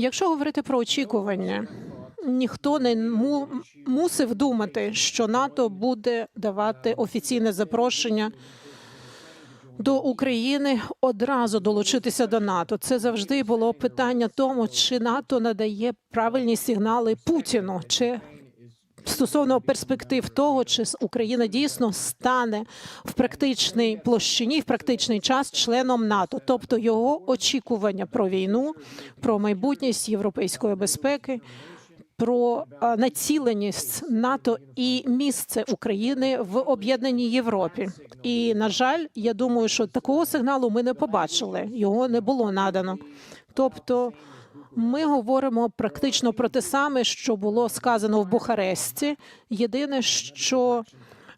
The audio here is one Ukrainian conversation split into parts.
Якщо говорити про очікування, ніхто не му- мусив думати, що НАТО буде давати офіційне запрошення до України одразу долучитися до НАТО. Це завжди було питання тому, чи НАТО надає правильні сигнали Путіну, чи стосовно перспектив того, чи Україна дійсно стане в практичній площині, в практичний час членом НАТО, тобто його очікування про війну, про майбутність європейської безпеки. Про націленість НАТО і місце України в об'єднаній Європі, і на жаль, я думаю, що такого сигналу ми не побачили його не було надано. Тобто, ми говоримо практично про те саме, що було сказано в Бухаресті. Єдине, що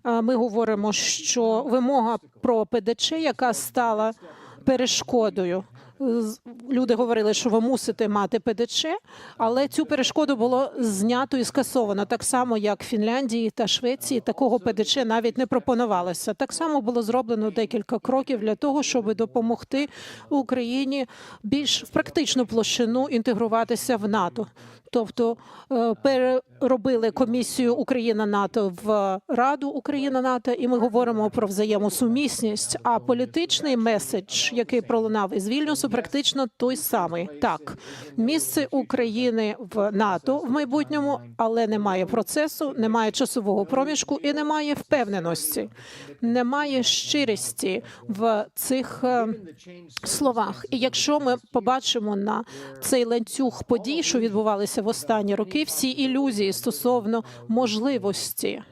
е, ми говоримо, що вимога про ПДЧ, яка стала перешкодою. Люди говорили, що ви мусите мати ПДЧ, але цю перешкоду було знято і скасовано. Так само, як Фінляндії та Швеції такого ПДЧ навіть не пропонувалося. Так само було зроблено декілька кроків для того, щоб допомогти Україні більш в практичну площину інтегруватися в НАТО. Тобто е, переробили комісію Україна НАТО в Раду Україна НАТО, і ми говоримо про взаємосумісність. А політичний меседж, який пролунав із Вільнюсу, практично той самий. Так, місце України в НАТО в майбутньому, але немає процесу, немає часового проміжку і немає впевненості, немає щирості в цих е, словах. І якщо ми побачимо на цей ланцюг подій, що відбувалися в останні роки, всі ілюзії стосовно можливості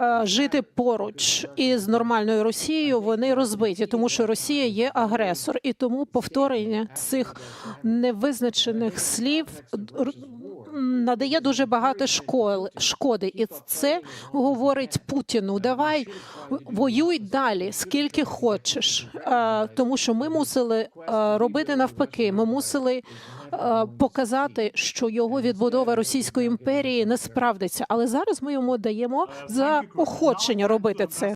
е, жити поруч із нормальною Росією, вони розбиті, тому що Росія є агресор, і тому повторення цих невизначених слів надає дуже багато шкоди, і це говорить Путіну. Давай воюй далі, скільки хочеш, тому що ми мусили робити навпаки. Ми мусили показати, що його відбудова Російської імперії не справдиться. Але зараз ми йому даємо заохочення робити це.